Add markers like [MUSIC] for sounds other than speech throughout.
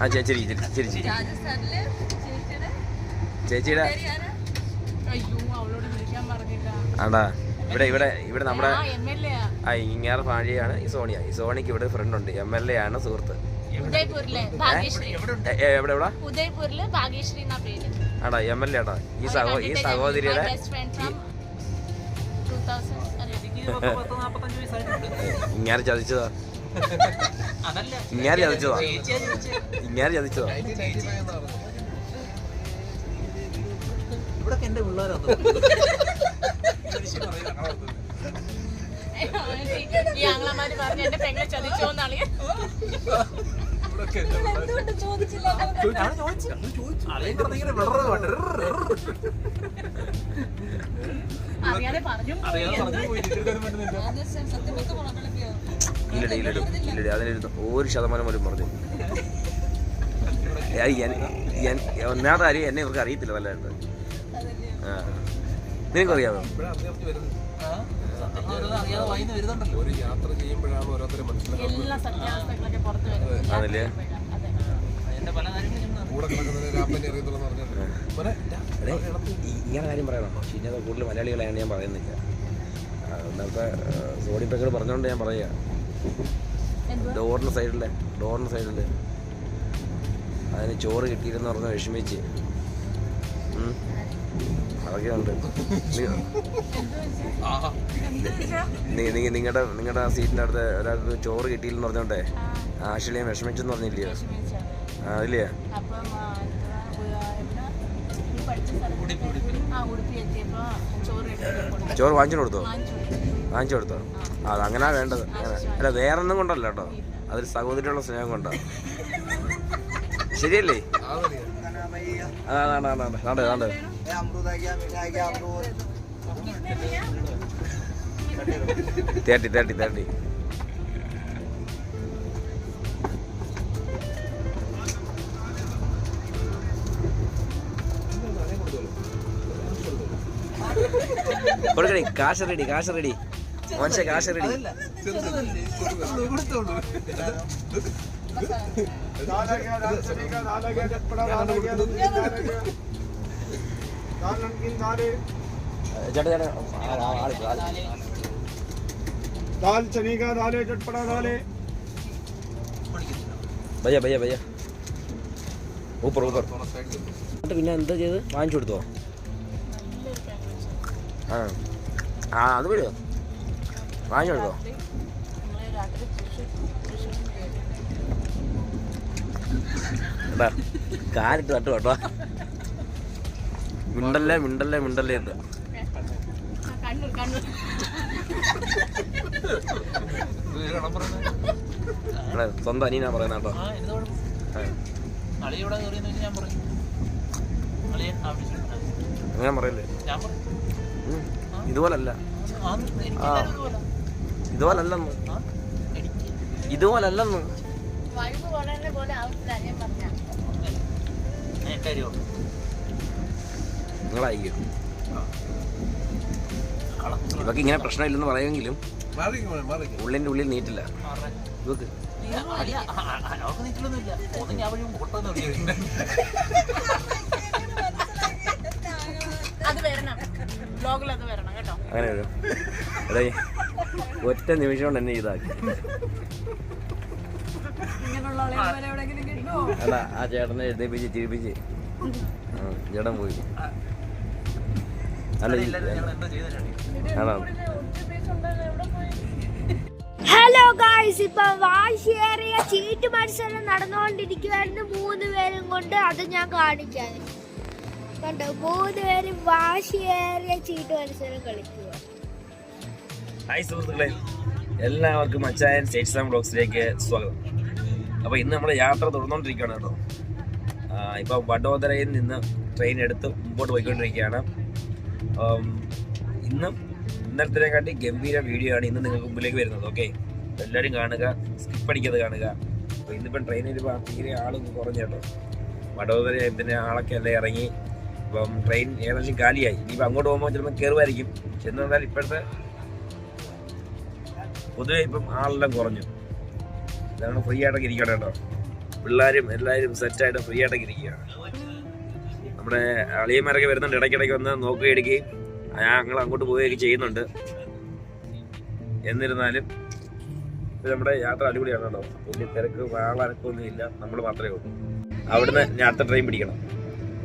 ആ ചേച്ചി ശരി ശരി ചേച്ചിയുടെ ആണ്ടാ ഇവിടെ ഇവിടെ ഇവിടെ നമ്മുടെ ആ ഇങ്ങാറ് ഇവിടെ ഫ്രണ്ട് ഉണ്ട്. എം എൽ എ ആണ് സുഹൃത്ത്. എവിടെ ആടാ എം എൽ എ ആടാ. ഈ സഹോ ഈ സഹോദരിയുടെ ഇങ്ങാറ് ചതിച്ചതാ. അതല്ല ഇങ്ങാറ് ചതിച്ചതാ ഇങ്ങാറ് ചതിച്ചതാ ഇവിടെ എന്റെ പിള്ളേരാണ് ഈ ആംഗ്ലമാര് പറഞ്ഞ് എന്റെ പെങ്ങളെ ചതിച്ചോന്നാണ് അറിയാതെ പറഞ്ഞു സത്യം ഇല്ലടി ഇല്ലടും ഇല്ലടി അതിലിരുന്ന് ഒരു ശതമാനം പോലും പറഞ്ഞു. ഒന്നാമത്തെ കാര്യം എന്നെ ഇവർക്ക് അറിയത്തില്ല വല്ലാണ്ട്. ആ. നിനക്കറിയാമോ ആണല്ലേ ഇങ്ങനെ കാര്യം പറയണം. പിന്നെ കൂടുതൽ മലയാളികളെയാണ് ഞാൻ പറയുന്നില്ല. അന്നത്തെ നേരത്തെ സോഡിപ്പേക്കൾ പറഞ്ഞുകൊണ്ട് ഞാൻ പറയുക ഡോറിന് സൈഡിലെ ഡോറിന് സൈഡിൽ അതിന് ചോറ് കിട്ടിയിരുന്ന് പറഞ്ഞ് വിഷമിച്ച്. അതൊക്കെയുണ്ട് അതൊക്കെ ഉണ്ട്. നിങ്ങളുടെ നിങ്ങളുടെ ആ സീറ്റിന്റെ അടുത്ത് ഒരാൾക്ക് ചോറ് കിട്ടിയില്ലെന്ന് പറഞ്ഞോണ്ടേ. ആഷിളിയും വിഷമിച്ചെന്ന് പറഞ്ഞില്ലയോ? ആ അതില്ലേ ചോറ് വാങ്ങിച്ചു കൊടുത്തോ. വാങ്ങിച്ചു കൊടുത്തോ. അത് അങ്ങനെയാ വേണ്ടത്. അല്ല വേറെ ഒന്നും കൊണ്ടല്ല കേട്ടോ. അതൊരു സഹോദരിയുള്ള സ്നേഹം കൊണ്ട. ശരിയല്ലേ? തേട്ടി തേട്ടി തേട്ടി. കൊടുക്കടി കാശ് റെഡി കാശ് റെഡി. മോൻഷെ കാശ് റെഡി. പിന്നെ എന്താ ചെയ്ത് വാങ്ങിച്ചു കൊടുത്തോ? ആ. അത് വരുമോ എന്താ കാലിട്ട് തട്ടു കേട്ടോ. മിണ്ടല്ലേ മിണ്ടല്ലേ മിണ്ടല്ലേ എന്ന് സ്വന്തം അനിയനാ പറയുന്ന കേട്ടോ. അങ്ങനെ പറയല്ലേ. ഇതുപോലല്ല. ആ, ഇതുപോലല്ലെന്ന്. ഇതുപോലല്ലെന്ന്. നിങ്ങളായിരിക്കും. ഇവക്ക് ഇങ്ങനെ പ്രശ്നമില്ലെന്ന് പറയുമെങ്കിലും ഉള്ളിന്റെ ഉള്ളിൽ നീറ്റില്ല. ഇവക്ക് അത് വരണം ബ്ലോഗിൽ അത് വരണം. കേട്ടോ. അങ്ങനെ വരും. ഒറ്റ നിമിഷം കൊണ്ട് എന്നെ ഇതാക്കി അല്ല ആ ചേട്ടനെ എഴുന്നേപ്പിച്ച് ചിരിപ്പിച്ച്. ചേട്ടൻ പോയി. അല്ല ആണോ? ഹലോ ഗായ്സ് ഇപ്പൊ വാശിയേറിയ ചീട്ട് മത്സരം നടന്നുകൊണ്ടിരിക്കുവായിരുന്നു. മൂന്ന് പേരും കൊണ്ട് അത് ഞാൻ കാണിക്കാൻ കണ്ടോ മൂന്ന് പേരും വാശിയേറിയ ചീട്ട് മത്സരം കളിക്കുക ഹായ് സുഹൃത്തുക്കളെ. എല്ലാവർക്കും അച്ചായൻ സ്റ്റേറ്റ് സാം ബ്ലോഗ്സിലേക്ക് സ്വാഗതം. അപ്പോൾ ഇന്ന് നമ്മുടെ യാത്ര തുടർന്നുകൊണ്ടിരിക്കുകയാണ് കേട്ടോ. ഇപ്പോൾ വഡോദരയിൽ നിന്ന് ട്രെയിൻ എടുത്ത് മുമ്പോട്ട് പോയിക്കൊണ്ടിരിക്കുകയാണ്. ഇന്നും ഇന്നലത്തിനെക്കാട്ടി ഗംഭീര വീഡിയോ ആണ് ഇന്ന് നിങ്ങൾക്ക് മുമ്പിലേക്ക് വരുന്നത് ഓക്കെ എല്ലാവരും കാണുക സ്കിപ്പ് അടിക്കാതെ കാണുക. അപ്പോൾ ഇന്നിപ്പം ട്രെയിനിൽ തീരെ ആൾ കുറഞ്ഞു കേട്ടോ. വഡോദര പിന്നെ ആളൊക്കെ അല്ലേ ഇറങ്ങി? ഇപ്പം ട്രെയിൻ ഏകദേശം കാലിയായി. ഇനിയിപ്പോൾ അങ്ങോട്ട് പോകുമ്പോൾ ചിലപ്പോൾ കയറുമായിരിക്കും ചെന്ന് പറഞ്ഞാൽ ഇപ്പോഴത്തെ പൊതുവെ ഇപ്പം ആളെല്ലാം കുറഞ്ഞു. ഇതാണ് ഫ്രീ ആയിട്ടൊക്കെ ഇരിക്കണം കേട്ടോ. പിള്ളേരും എല്ലാവരും സെറ്റായിട്ട് ഫ്രീ ആയിട്ടൊക്കെ ഇരിക്കുകയാണ്. നമ്മുടെ അളിയന്മാരൊക്കെ വരുന്നുണ്ട് ഇടയ്ക്കിടയ്ക്ക് വന്ന് നോക്കുകയും എടുക്കുകയും ഞങ്ങൾ അങ്ങോട്ട് പോവുകയൊക്കെ ചെയ്യുന്നുണ്ട്. എന്നിരുന്നാലും ഇപ്പം നമ്മുടെ യാത്ര അടിപൊളിയാണ് കേട്ടോ. വലിയ തിരക്ക് വാളനക്കൊന്നും ഇല്ല. നമ്മൾ മാത്രമേ ഉള്ളൂ. അവിടുന്ന് ഞാൻ അടുത്ത ട്രെയിൻ പിടിക്കണം.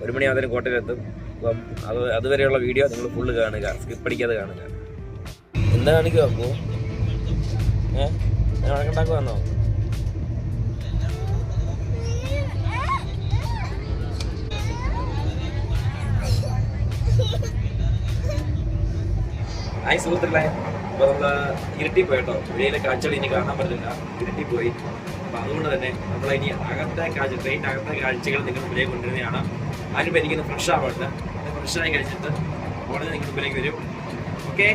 ഒരു മണി അതിന് കോട്ടയിലെത്തും അപ്പം അത് അതുവരെയുള്ള വീഡിയോ നിങ്ങൾ ഫുള്ള് കാണുക. സ്കിപ്പ് അടിക്കാതെ കാണുക. എന്താ കാണിക്കുക അപ്പോൾ ഏഹ് വഴക്കുണ്ടാക്കുവാന്നോ ആയി സുഹൃത്തുക്കളെ. അപ്പോൾ നമ്മൾ ഇരുട്ടി പോയി കേട്ടോ വെളിയിലെ കാഴ്ചകൾ ഇനി കാണാൻ പറ്റില്ല ഇരുട്ടി പോയി. അപ്പോൾ അതുകൊണ്ട് തന്നെ നമ്മൾ ഇനി അകത്തെ കാഴ്ച ട്രെയിൻ അകത്തെ കാഴ്ചകൾ നിങ്ങൾ മുമ്പിലേക്ക് കൊണ്ടുവരുന്നതാണ്. അതിനിപ്പോൾ എനിക്കൊന്ന് ഫ്രഷ് ആവട്ടെ ഫ്രഷ് ആയി കഴിച്ചിട്ട് ഉടനെ നിങ്ങൾ മുമ്പിലേക്ക് വരും. ഓക്കെ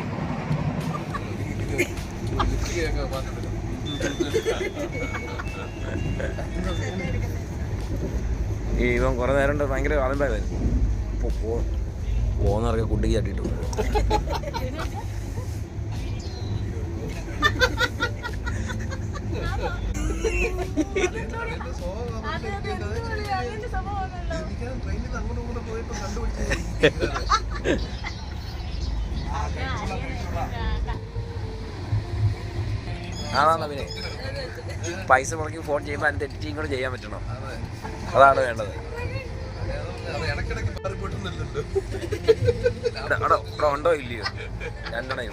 ലിപ്സ്റ്റിക്കൊക്കെ മാറ്റിട്ട് ഈ ഇവൻ കുറെ നേരം ഉണ്ട് ഭയങ്കര ആലമ്പായിരുന്നു പോകുന്നവർക്ക് കുട്ടിക്ക് ചട്ടിട്ടു പോയപ്പോ കണ്ടുപിടിച്ചു ആണോ പിന്നെ പൈസ മുടക്കി ഫോൺ ചെയ്യുമ്പോൾ അതിന്റെ എഡിറ്റിംഗ് കൂടെ ചെയ്യാൻ പറ്റണോ? അതാണ് വേണ്ടത്. ഇവിടെ ഉണ്ടോ ഇല്ലയോ? രണ്ടെണ്ണം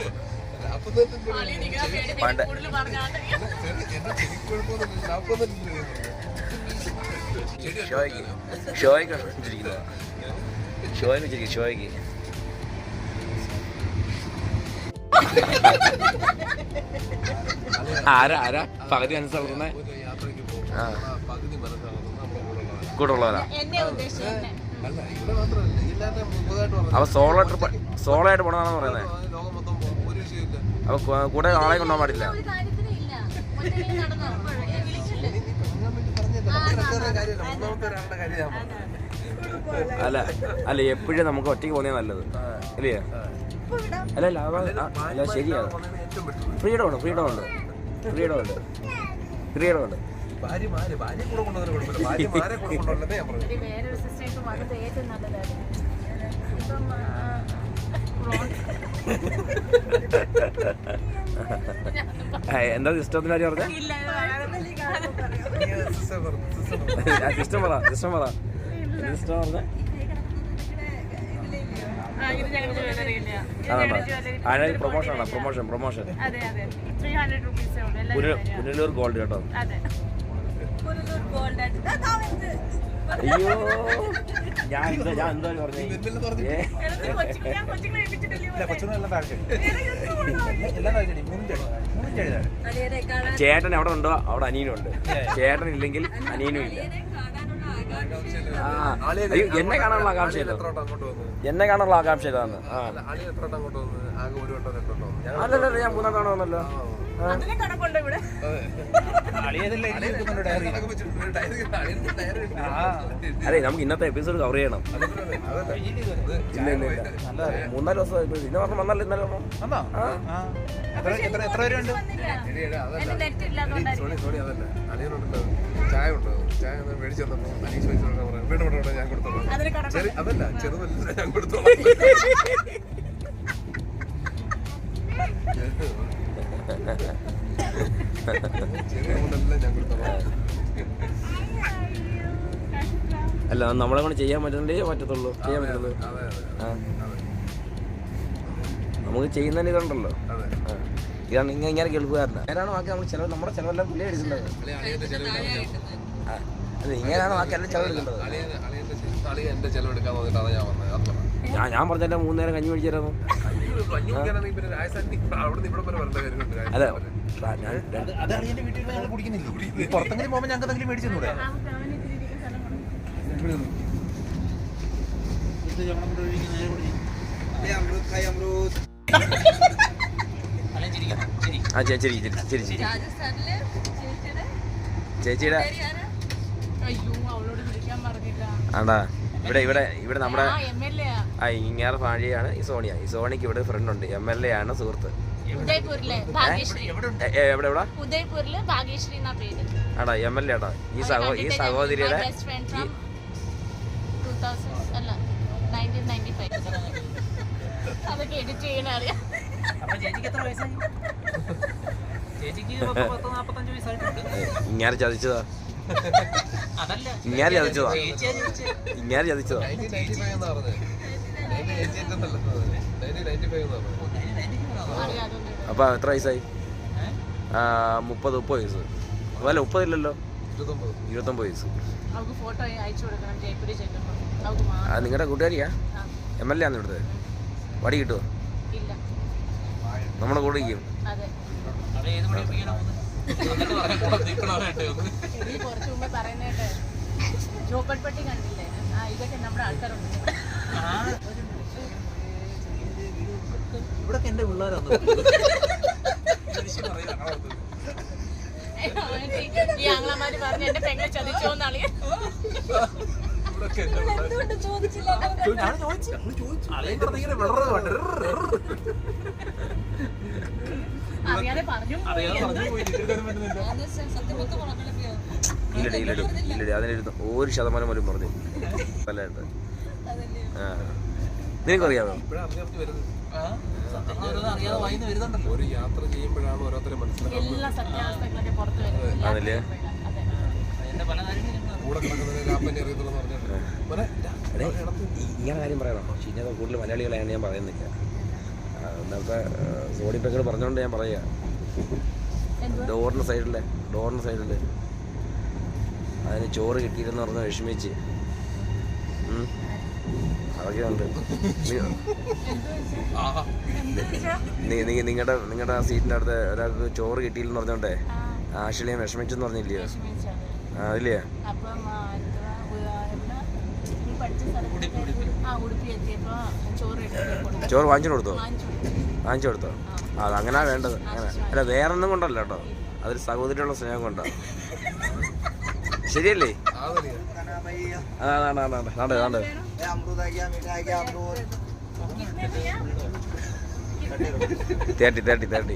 പണ്ട്. ഷോയ്ക്ക്. ഷോയ്ക്ക് വെച്ചിരിക്കുന്നതാ ഷോയ്ക്ക് വെച്ചിരിക്കും ഷോയ്ക്ക്. Ha ha ha മനസ്സിലാക്കുന്നേ ആരാ പോകും ആ. പകുതി നമ്മുടെ കൂടെ ഉള്ളവരാ അപ്പൊ സോളോ ട്രിപ്പ് സോളോ ആയിട്ട് പോണെന്നാണ് പറയുന്നത് അപ്പൊ കൂടെ ആളെ കൊണ്ടുപോകാൻ പാടില്ല. അല്ല അല്ല എപ്പോഴും നമുക്ക് ഒറ്റയ്ക്ക് പോകുന്നേ നല്ലത്. ഇല്ലേ? അല്ല അല്ല അല്ല ശരിയാണ്. ഫ്രീഡം ഉണ്ട് ഫ്രീഡം ഉണ്ട്. ഫ്രീഡം ഉണ്ട് ഫ്രീഡം ഉണ്ട് ഭാര്യമാര് ഭാര്യ കൂടെ കൊണ്ടുവന്ന കുഴപ്പമില്ല. ഭാര്യമാരെ കൂടെ കൊണ്ടുവന്നതേ ഞാൻ പറഞ്ഞു ഒരു വേറൊരു സിസ്റ്റം ഇപ്പം വന്നത് ഏറ്റവും നല്ലതായിരുന്നു ഇപ്പം എന്താ സിസ്റ്റത്തിന്റെ കാര്യം പറഞ്ഞ? സിസ്റ്റം [LAUGHS] പറ സിസ്റ്റം പറ. സിസ്റ്റം പറഞ്ഞേ? റുപ്പീസേ പ്രൊമോഷൻ പുന ജ്വല്ലറിയും. പുനലൂർ ഗോൾഡ് കേട്ടോ. അതെ. അയ്യോ ഞാൻ എന്താ ഞാൻ എന്താ പറഞ്ഞേ? ചേട്ടൻ അവിടെ ഉണ്ടോ? അവിടെ അനിയനും ഉണ്ട് ചേട്ടൻ ഇല്ലെങ്കിൽ അനിയനും ഇല്ല എന്നെ കാണാനുള്ള ആകാംക്ഷ എന്നെ കാണാനുള്ള ആകാംക്ഷ ഇതാണ് ആ. അല്ല അളി അങ്ങോട്ട് വന്നു? ആകെ ഒരു വട്ടം രണ്ടു വട്ടം വന്നു. ഞാൻ അല്ലല്ല ഞാൻ മൂന്നാം തവണ വന്നല്ലോ. അതെ. നമുക്ക് ഇന്നത്തെ എപ്പിസോഡ് കവർ ചെയ്യണം. അതല്ലേ, അതല്ലേ. ഇല്ല ഇല്ല. ഇല്ല മൂന്നാൽ ദിവസം ഇന്ന മാസം വന്നല്ലോ ഇന്നലെ ചായ ഉണ്ടോ? ചായ മേടിച്ചു വന്നപ്പോ അനീഷ് ഞാൻ ചെറിയ അതല്ല ചെറുതല്ല ഞാൻ കൊടുത്തോളാം. അല്ല നമ്മളെ കൊണ്ട് ചെയ്യാൻ പറ്റുന്നേ പറ്റത്തുള്ളൂ. ചെയ്യാൻ പറ്റുള്ളൂ അതെ അതെ ആ. നമുക്ക് ചെയ്യുന്നതിന് ഇതുണ്ടല്ലോ. അതെ. ഇതാണ് ഇങ്ങനെ ഇങ്ങനെ കേൾക്കുകാരണം അങ്ങനെയാണ് ബാക്കി നമ്മൾ ചിലവ് നമ്മുടെ ചിലവെല്ലാം പുള്ളി ആ. അല്ല ഇങ്ങനെയാണ് ബാക്കി എല്ലാം ചിലവ് എടുക്കേണ്ടത് എന്റെ ചെലവെടുക്കാൻ ഞാൻ വന്നത്. അത് ഞാൻ ഞാൻ മൂന്നേരം മൂന്ന് നേരം കഞ്ഞി മേടിച്ചായിരുന്നു കഞ്ഞി കുടിക്കാനാണെങ്കിൽ പിന്നെ ഇവിടെ വരെ വരേണ്ട കാര്യമുണ്ട്. ഞാൻ അത് അറിയാൻ വീട്ടിൽ ഞങ്ങൾ കുടിക്കുന്നില്ല? പുറത്തെങ്കിലും പോകുമ്പോൾ ഞങ്ങൾക്ക് എന്തെങ്കിലും മേടിച്ചു തന്നൂടെ ആ ചേച്ചി ശരി ശരി ശരി ശരി രാജസ്ഥാനിൽ ചേച്ചിയുടെ പറഞ്ഞില്ല. ആണ്ടാ ഇവിടെ ഇവിടെ ഇവിടെ നമ്മുടെ ആ എം പാഴിയാണ് ഈ സോണിയ. ഈ സോണിക്ക് ഇവിടെ ഫ്രണ്ട് ഉണ്ട്. എം എൽ എ ആണ് സുഹൃത്ത്. എവിടെ എവിടെ ഉദയ്പൂരിലെ ഭാഗ്യശ്രീ പേര്. ആടാ എം എൽ എ ആടാ. ഈ സഹോ ഈ സഹോദരിയുടെ ഇങ്ങനെ ചതിച്ചതാ. ഇങ്ങനെ ചതിച്ചതാ. ഇങ്ങനെ ചതിച്ചതാ. അപ്പൊ എത്ര വയസ്സായി? മുപ്പത് മുപ്പത് വയസ്സ്. അല്ല മുപ്പതില്ലല്ലോ ഇരുപത്തൊമ്പത്. ഇരുപത്തൊമ്പത് വയസ്സ്. ആ നിങ്ങളുടെ കൂട്ടുകാരിയാ? എം എൽ എ ആണ് ഇവിടുത്തെ? വടി കിട്ടുമോ ഇല്ല. നമ്മുടെ കൂടെ ഇരിക്കും. എന്നിട്ട് പറയാൻ കൂടെ ഒന്ന് നീ കുറച്ച് മുമ്പേ പറയുന്നേട്ടെ ജോപ്പൽപ്പെട്ടി കണ്ടില്ലേ ആ ഇതൊക്കെ നമ്മുടെ ആൾക്കാരുണ്ട് ഇവിടൊക്കെ എന്റെ പിള്ളേരാണ് ഈ ആങ്ങളമാര് പറഞ്ഞ് എന്റെ പെങ്ങളെ എന്തുകൊണ്ട് ചോദിച്ചില്ല [LAUGHS] അറിയാതെ പറഞ്ഞു ഇല്ലടി ഇല്ലടി ഇല്ലടി ഒരു ശതമാനം പോലും പറഞ്ഞു. നല്ലതായിട്ട്. ആ. നിനക്കറിയാമോ ഒരു യാത്ര ചെയ്യുമ്പോഴാണ് ഓരോരുത്തരെ മനസ്സിലാക്കുന്നത് ആണല്ലേ? ഇങ്ങനെ കാര്യം പറയണം. ചീഞ്ഞത് കൂടുതൽ മലയാളികളെയാണ് ഞാൻ പറയുന്നില്ല. ആ, സോണി സോഡി പറഞ്ഞോണ്ട് ഞാൻ പറയുക ഡോറിന്റെ സൈഡിലെ ഡോറിന്റെ സൈഡിൽ അതിന് ചോറ് കിട്ടിയിരുന്ന് പറഞ്ഞ് വിഷമിച്ച്. അതൊക്കെ ഉണ്ട് നിങ്ങളുടെ നിങ്ങളുടെ സീറ്റിന്റെ അടുത്ത് ഒരാൾക്ക് ചോറ് കിട്ടിയില്ലെന്ന് പറഞ്ഞോണ്ടേ? ആശ്ലിയം വിഷമിച്ചെന്ന് പറഞ്ഞില്ലയോ? ആ ഇല്ലേ പഠിച്ച സ്ഥലത്ത് ആ ഉടുപ്പി എത്തിയപ്പോ ചോറ് എടുത്ത് കൊടുത്തു. ചോറ് വാങ്ങിച്ചു കൊടുത്തോ? വാങ്ങിച്ചു കൊടുത്തോ. ആ. അത് അങ്ങനെ വേണ്ടത്. അങ്ങനെ. അല്ല വേറൊന്നും കൊണ്ടല്ല കേട്ടോ. അതൊരു സഹോദരിയുള്ള സ്നേഹം കൊണ്ടാ. ശരിയല്ലേ? തേട്ടി അതാണ് അതാണ് അതാണ് അതാണ് തേർട്ടി തേർട്ടി തേർട്ടി.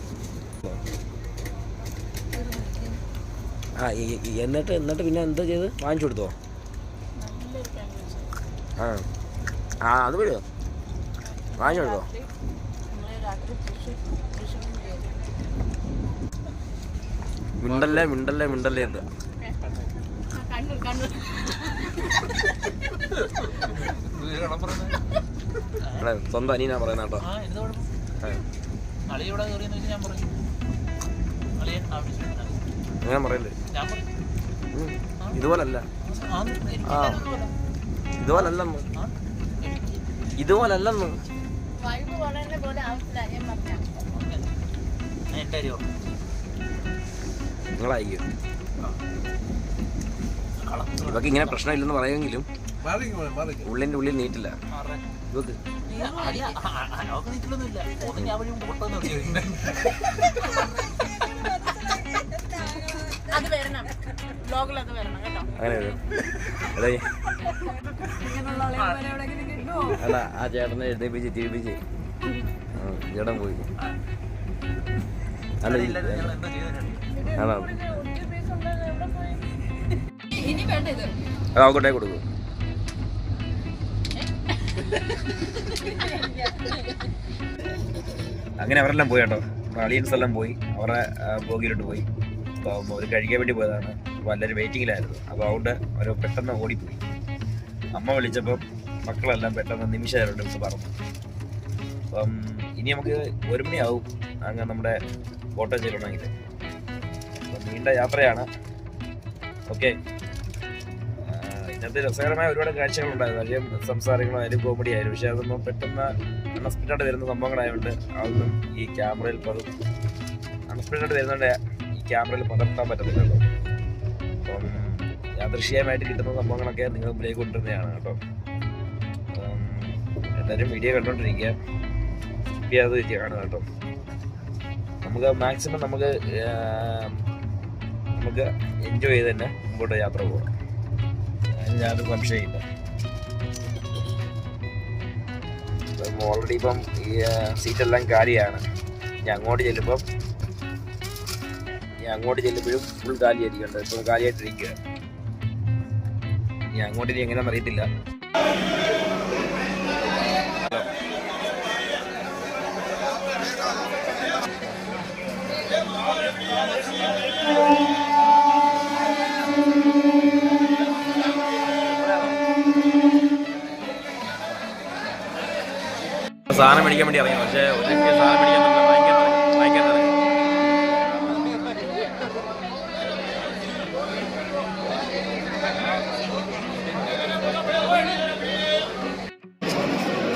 ആ എന്നിട്ട് എന്നിട്ട് പിന്നെ എന്താ ചെയ്ത് വാങ്ങിച്ചു കൊടുത്തോ. ആ. ആ അത് വിടുക വാങ്ങിച്ചു കൊടുത്തോ. മിണ്ടല്ലേ മിണ്ടല്ലേ മിണ്ടല്ലേ എന്ത് സ്വന്തം അനിയനാ പറയുന്ന കേട്ടോ. ഇവിടെ കയറിയെന്ന് വെച്ചാൽ ഞാൻ പറഞ്ഞു. അളിയൻ വിളിച്ചിട്ടുണ്ട് അങ്ങനെ പറയല്ലേ. ഇതുപോലല്ല. ആ. ഇതുപോലല്ലെന്ന് ഇതുപോലല്ലെന്ന്. നിങ്ങളായിരിക്കും ഇവക്ക് ഇങ്ങനെ പ്രശ്നമില്ലെന്ന് പറയുമെങ്കിലും ഉള്ളിന്റെ ഉള്ളിൽ നീട്ടില്ല ആരുടെ? ഇവക്ക്. [LAUGHS] വരണം കേട്ടോ. അങ്ങനെ വരും. അതെ അല്ല ആ ചേട്ടനെ എഴുന്നേപ്പിച്ച് തിരിപ്പിച്ച് ആ, ചേട്ടൻ പോയി. അല്ല ഈ- ഞങ്ങൾ എന്തോ ചെയ്തിട്ടുണ്ട് ആണോ? ഒത്തിരി പീസ് ഉണ്ടായിരുന്നു പോയി ഇനി വേണ്ട ഇത്. അത് അവക്കൊണ്ടേ കൊടുക്കും. അങ്ങനെ അവരെല്ലാം പോയി കേട്ടോ. അളിയൻസ് എല്ലാം പോയി. അവരുടെ ബോഗിയിലോട്ട് പോയി. അപ്പോൾ അവർ കഴിക്കാൻ വേണ്ടി പോയതാണ്. അപ്പോൾ എല്ലാവരും വെയിറ്റിങ്ങിലായിരുന്നു അപ്പോൾ അതുകൊണ്ട് അവർ പെട്ടെന്ന് ഓടിപ്പോയി. അമ്മ വിളിച്ചപ്പം മക്കളെല്ലാം പെട്ടെന്ന് നിമിഷമായിരുന്നു വിളിച്ച് പറഞ്ഞു. അപ്പം ഇനി നമുക്ക് ഒരു മണിയാവും അങ്ങനെ നമ്മുടെ ഫോട്ടോ ചെയ്യണമെങ്കിൽ അപ്പം നീണ്ട യാത്രയാണ്. ഓക്കെ. ഇതിനകത്ത് രസകരമായ ഒരുപാട് കാഴ്ചകളുണ്ടായിരുന്നു. അധികം സംസാരങ്ങളായാലും കോമഡി ആയാലും പക്ഷേ അതൊന്നും പെട്ടെന്ന് അൺഎക്സ്പെക്റ്റഡ് വരുന്ന സംഭവങ്ങളായതുകൊണ്ട് അതൊന്നും ഈ ക്യാമറയിൽ പതും അൺഎക്സ്പെക്റ്റഡ് വരുന്നതുകൊണ്ട് ഈ ക്യാമറയിൽ പകർത്താൻ പറ്റത്തില്ലല്ലോ യാദൃശ്യമായിട്ട് കിട്ടുന്ന സംഭവങ്ങളൊക്കെ നിങ്ങൾ മുമ്പിലേക്ക് കൊണ്ടുവരുന്നതാണ് കേട്ടോ. എല്ലാവരും വീഡിയോ കണ്ടോണ്ടിരിക്കുക. സ്കിപ്പ് അത് കാണുക കേട്ടോ. നമുക്ക് മാക്സിമം നമുക്ക് നമുക്ക് എൻജോയ് ചെയ്ത് തന്നെ മുമ്പോട്ട് യാത്ര പോകാം യാതൊരു സംശയമില്ല ഓൾറെഡി ഇപ്പം ഈ സീറ്റെല്ലാം കാലിയാണ്. ഞാൻ അങ്ങോട്ട് ചെല്ലുമ്പം ഞാൻ അങ്ങോട്ട് ചെല്ലുമ്പോഴും ഫുൾ കാലിയായിരിക്കും ഇപ്പം കാലിയായിട്ടിരിക്കുക. ഞാൻ അങ്ങോട്ട് ഇനി എങ്ങനെയാണെന്ന് അറിയത്തില്ല. സാധനം മേടിക്കാൻ വേണ്ടി ഇറങ്ങി പക്ഷേ ഒരു സാധനം മേടിക്കാൻ പറ്റില്ല ഭയങ്കര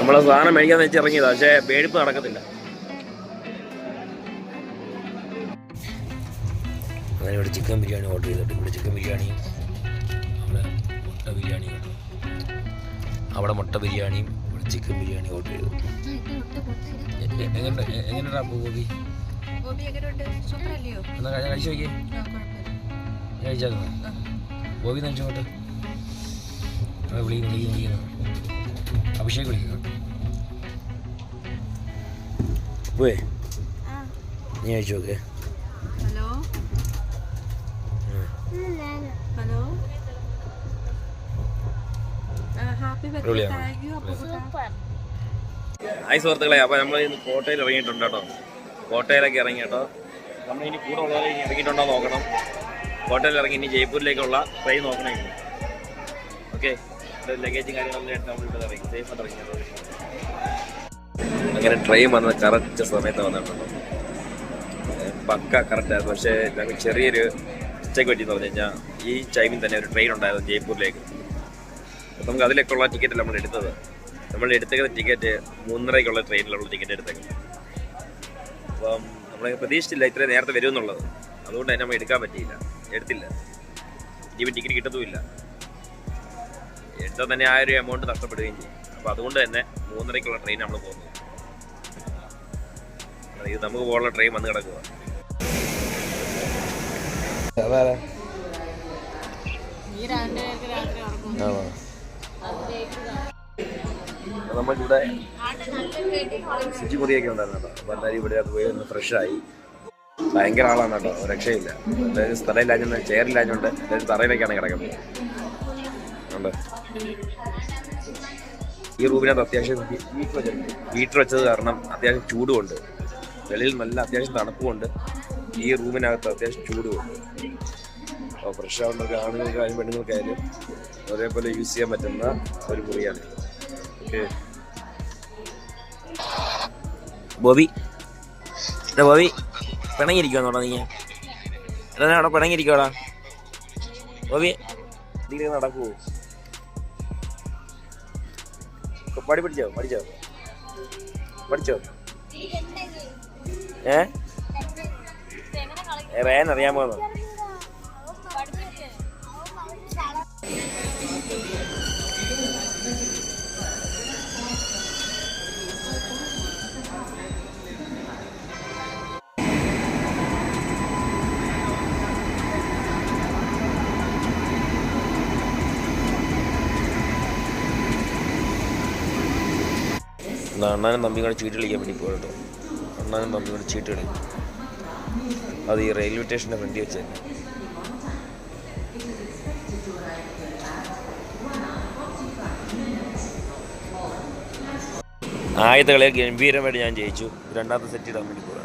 നമ്മളെ സാധനം മേടിക്കാന്ന് വെച്ച് ഇറങ്ങിയതാ പക്ഷേ പേടിപ്പ് നടക്കത്തില്ല. അങ്ങനെ ഇവിടെ ചിക്കൻ ബിരിയാണി ഓർഡർ ചെയ്തിട്ട് ഇവിടെ ചിക്കൻ ബിരിയാണി അവിടെ മുട്ട ബിരിയാണി കേട്ടോ അവിടെ മുട്ട ബിരിയാണിയും ഇവിടെ ചിക്കൻ ബിരിയാണി ഓർഡർ ചെയ്തു. എങ്ങനെ എങ്ങനെയാ ഗോപി? എന്നാ കഴി- കഴിച്ചു നോക്കിയേ. കഴിച്ചായിരുന്നു? ഗോപി നനച്ചോട്ടെ വിളിക്കുന്നു വിളിക്കുന്നു വിളിക്കുന്നു. അഭിഷേക് വിളിക്കുന്നു. പോയേ. നീ Ni നോക്കേ. ഹലോ? ഹലോ? ഹായ് സുഹൃത്തുക്കളെ അപ്പോൾ നമ്മൾ ഇന്ന് കോട്ടയിൽ ഇറങ്ങിയിട്ടുണ്ട് കേട്ടോ. കോട്ടയിലൊക്കെ ഇറങ്ങി കേട്ടോ. നമ്മൾ ഇനി കൂടെ ഉള്ളവരെ ഇനി ഇറങ്ങിയിട്ടുണ്ടോ നോക്കണം. കോട്ടയിൽ ഇറങ്ങി ഇനി ജയ്പൂരിലേക്കുള്ള ട്രെയിൻ നോക്കണം ഇനി ഓക്കെ ലഗേജും കാര്യങ്ങളെല്ലാം എടുത്ത് നമ്മൾ ഇവിടെ ഇറങ്ങി. സേഫ് ആയിട്ട് ഇറങ്ങി കേട്ടോ. അങ്ങനെ ട്രെയിൻ വന്നത് കറക്റ്റ് സമയത്ത് വന്നിട്ടുണ്ടോ. പക്ക കറക്റ്റായിരുന്നു പക്ഷേ ഞങ്ങൾക്ക് ചെറിയൊരു മിസ്റ്റേക്ക് പറ്റിയെന്ന് പറഞ്ഞു കഴിഞ്ഞാൽ ഈ ടൈമിൽ തന്നെ ഒരു ട്രെയിൻ ഉണ്ടായിരുന്നു ജയ്പൂരിലേക്ക്. നമുക്ക് അതിലേക്കുള്ള ടിക്കറ്റ് നമ്മൾ എടുത്തത്. നമ്മൾ എടുത്തേക്കുന്ന ടിക്കറ്റ് മൂന്നരയ്ക്കുള്ള ട്രെയിനിലുള്ള ടിക്കറ്റ് എടുത്തേക്കുന്നത്. അപ്പം നമ്മൾ പ്രതീക്ഷിച്ചില്ല ഇത്രയും നേരത്തെ വരുമെന്നുള്ളത്. അതുകൊണ്ട് തന്നെ നമ്മൾ എടുക്കാൻ പറ്റിയില്ല. എടുത്തില്ല. ഇനി ടിക്കറ്റ് കിട്ടത്തുമില്ല. എടുത്താൽ തന്നെ ആ ഒരു എമൗണ്ട് നഷ്ടപ്പെടുകയും ചെയ്യും. അപ്പോൾ അതുകൊണ്ട് തന്നെ മൂന്നരയ്ക്കുള്ള ട്രെയിൻ നമ്മൾ പോകുന്നത്. ഇത് നമുക്ക് പോകാനുള്ള ട്രെയിൻ വന്ന് കിടക്കുക നമ്മളിവിടെ ആട്ടെ നല്ല വെയിറ്റിംഗ് ശുചിമുറിയൊക്കെ ഉണ്ടായിരുന്നു കേട്ടോ. അപ്പോൾ എന്തായാലും ഇവിടെ അത് പോയി ഒന്ന് ഫ്രഷായി ഭയങ്കര ആളാണ് കേട്ടോ. രക്ഷയില്ല. അതായത് സ്ഥലമില്ലാഞ്ഞുണ്ട് ചെയറില്ലാഞ്ഞുണ്ട് അതായത് തറയിലേക്കാണ് കിടക്കുന്നത്. ഉണ്ട് ഈ റൂമിനകത്ത് അത്യാവശ്യം ഹീറ്റർ വെച്ചിട്ടുണ്ട്. ഹീറ്റർ വെച്ചത് കാരണം അത്യാവശ്യം ചൂടുമുണ്ട്. വെളിയിൽ നല്ല അത്യാവശ്യം തണുപ്പുമുണ്ട്. ഈ റൂമിനകത്ത് അത്യാവശ്യം ചൂടുമുണ്ട്. അപ്പോൾ ഫ്രഷ് ആവുന്നവർക്ക് ആണുങ്ങൾക്കായാലും പെണ്ണുങ്ങൾക്കായാലും അതേപോലെ യൂസ് ചെയ്യാൻ പറ്റുന്ന ഒരു മുറിയാണ്. Okay Bobby. എടാ ബോബി പിണങ്ങിയിരിക്കുവാന്നോടാ നീ. എടാ അവിടെ പിണങ്ങിയിരിക്കുവാടാ. ബോബി ഇതിൽ നടക്കുവോ? പടി പഠിച്ചോ പഠിച്ചോ? പഠിച്ചോ? ഏ? അറിയാമോ എന്നാ? അണ്ണാനും തമ്പി കൂടെ ചീട്ട് കളിക്കാൻ വേണ്ടി പോകട്ടോ അണ്ണാനും ഒരു ചീട്ട് കളി അത് ഈ റെയിൽവേ സ്റ്റേഷന്റെ ഫ്രണ്ടിൽ വെച്ച് തന്നെ ആദ്യത്തെ കളിയിൽ ഗംഭീരമായിട്ട് ഞാൻ ജയിച്ചു. രണ്ടാമത്തെ സെറ്റ് ഇടാൻ വേണ്ടി പോവാണ്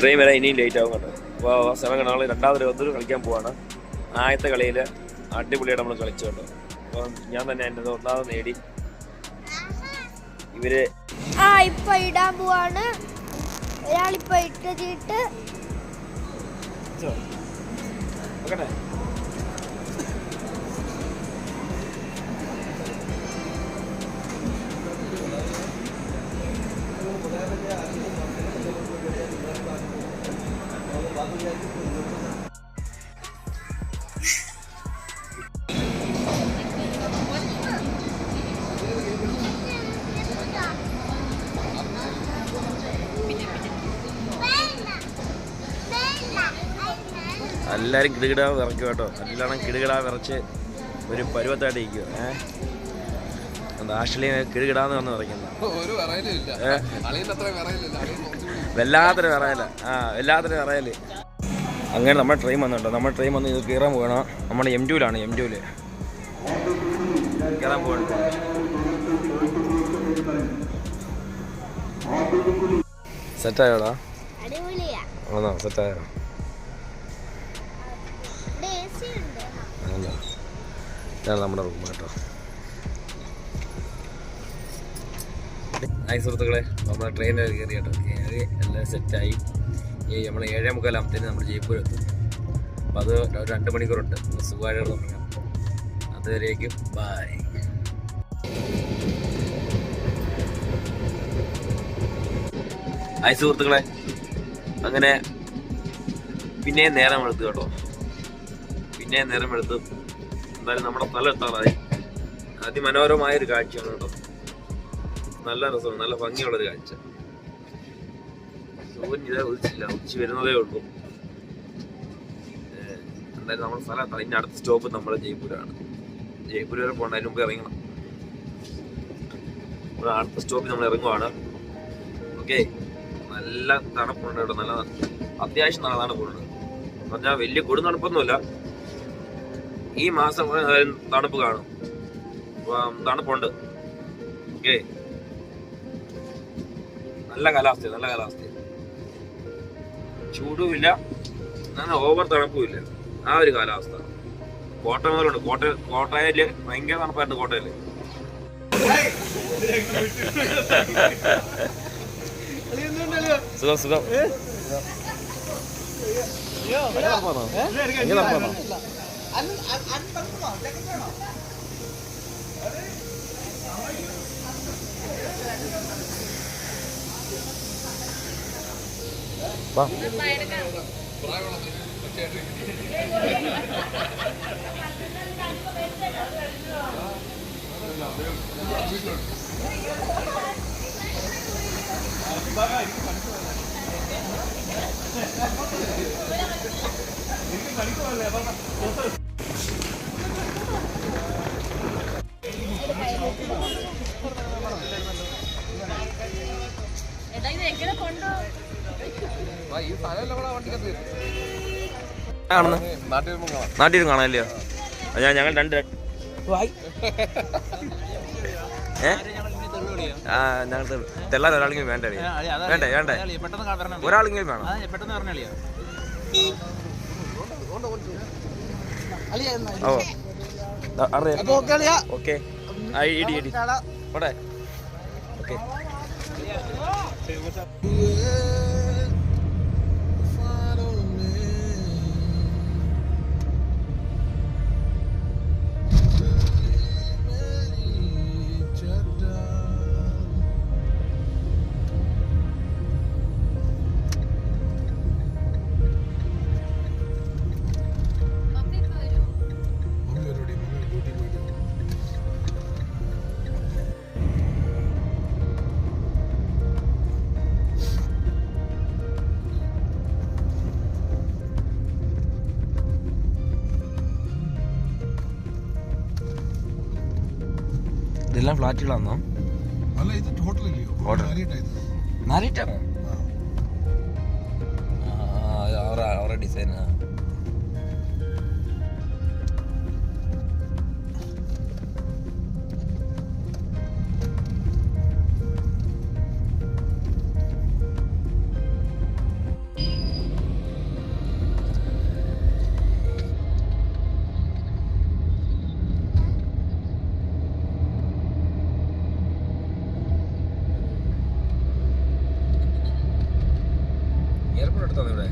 ട്രെയിൻ വരാൻ ഇനിയും ലേറ്റ് ആവും കേട്ടോ. അപ്പോൾ സമയം നാൾ രണ്ടാമത് ഒന്നൊരു കളിക്കാൻ പോവാണ്. ആദ്യത്തെ കളിയിൽ അടിപൊളിയായിട്ട് നമ്മൾ കളിച്ചു കേട്ടോ. അപ്പം ഞാൻ തന്നെ എന്റെ ഒന്നാമത് നേടി. ഇവർ ആ ഇപ്പൊ ഇടാൻ പോവാണ്. ഒരാളിപ്പോ ഇട്ട എല്ലാവരും കിടുകിടാ വിറയ്ക്കും കേട്ടോ. എല്ലാവരും കിടുകിടാ വിറച്ച് ഒരു പരുവത്തായിട്ട് ഇരിക്കുക ഏഹ് എന്താ ആഷ്ലിനെ കിടുകിടാന്ന് വന്ന് പറയുന്നത് വല്ലാത്തൊരു വിറയല ആ വല്ലാത്തൊരു വിറയൽ അങ്ങനെ നമ്മുടെ ട്രെയിൻ വന്നിട്ടോ നമ്മുടെ ട്രെയിൻ വന്ന് ഇത് കയറാൻ പോകണം നമ്മുടെ എം ടുവിലാണ് എം ടുവിൽ കയറാൻ പോകണം സെറ്റായോടാ ആണോ? സെറ്റായോ ഇതാണ് നമ്മുടെ റൂം കേട്ടോ. ഹായ് സുഹൃത്തുക്കളെ നമ്മുടെ ട്രെയിനിൽ കയറി കേട്ടോ. കയറി എല്ലാം സെറ്റായി ഈ നമ്മൾ ഏഴേ മുക്കാലാകുമ്പത്തേന് നമ്മൾ ജയ്പൂർ എത്തും. അപ്പം അത് രണ്ട് മണിക്കൂറുണ്ട്. സുഖമായിട്ട് തുടങ്ങാം അതുവരേക്കും ബായ് ഹായ് സുഹൃത്തുക്കളെ. അങ്ങനെ പിന്നെയും നേരം എടുത്തു കേട്ടോ. പിന്നെ നേരം എടുത്ത് എന്തായാലും നമ്മുടെ സ്ഥലം എത്താറായി അതിമനോഹരമായ ഒരു കാഴ്ചയാണ് കേട്ടോ. നല്ല രസമാണ് നല്ല ഭംഗിയുള്ള ഒരു കാഴ്ച. സൂര്യൻ ഇതേ ഉദിച്ചില്ല ഉദിച്ച് വരുന്നതേ ഉള്ളൂ. എന്തായാലും നമ്മുടെ സ്ഥലം എത്താം ഇനി അടുത്ത സ്റ്റോപ്പ് നമ്മുടെ ജയ്പൂരാണ്. ജയ്പൂർ വരെ പോകണ്ട അതിന് മുമ്പ് ഇറങ്ങണം. നമ്മൾ അടുത്ത സ്റ്റോപ്പിൽ നമ്മൾ ഇറങ്ങുവാണ്. ഓക്കെ. നല്ല തണുപ്പുണ്ട് കേട്ടോ നല്ല അത്യാവശ്യം നല്ല തണുപ്പുണ്ട് എന്ന് പറഞ്ഞാൽ വലിയ കൊടുതണുപ്പൊന്നുമില്ല ഈ മാസം തണുപ്പ് കാണും. തണുപ്പുണ്ട്. ഓക്കെ നല്ല കാലാവസ്ഥ നല്ല കാലാവസ്ഥ ചൂടുമില്ല. നല്ല ഓവർ തണുപ്പുമില്ല. ആ ഒരു കാലാവസ്ഥ. കോട്ട മുതലുണ്ട് കോട്ട കോട്ടയിൽ ഭയങ്കര തണുപ്പായിട്ട് കോട്ടയിൽ. സുഖം സുഖം. വാ. എടാ ഇത് എങ്ങനെ നാട്ടിലും കാണാനില്ലയോ അത് ഞാൻ ഞങ്ങൾ രണ്ട് ഏ? ആ ഞങ്ങൾ തെല്ലാൻ ഒരാളെങ്കിലും വേണ്ട. വേണ്ടേ വേണ്ടേ? ഒരാളെങ്കിലും വേണം? അതാ പെട്ടെന്ന് പറഞ്ഞാളിയാ ഓ. ഓക്കെ. ഇടി ഇടി. പോട്ടെ ഓക്കെ. ഇതെല്ലാം ഫ്ലാറ്റുകളാണോ അല്ല ഇത് അവരുടെ ഡിസൈൻ എയർപോർട്ട് അടുത്താണ് ഇവിടെ?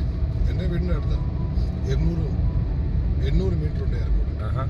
എന്റെ വീടിന്റെ അടുത്ത് എണ്ണൂറ് എണ്ണൂറ് മീറ്റർ ഉണ്ട് എയർപോർട്ട് ആഹാ.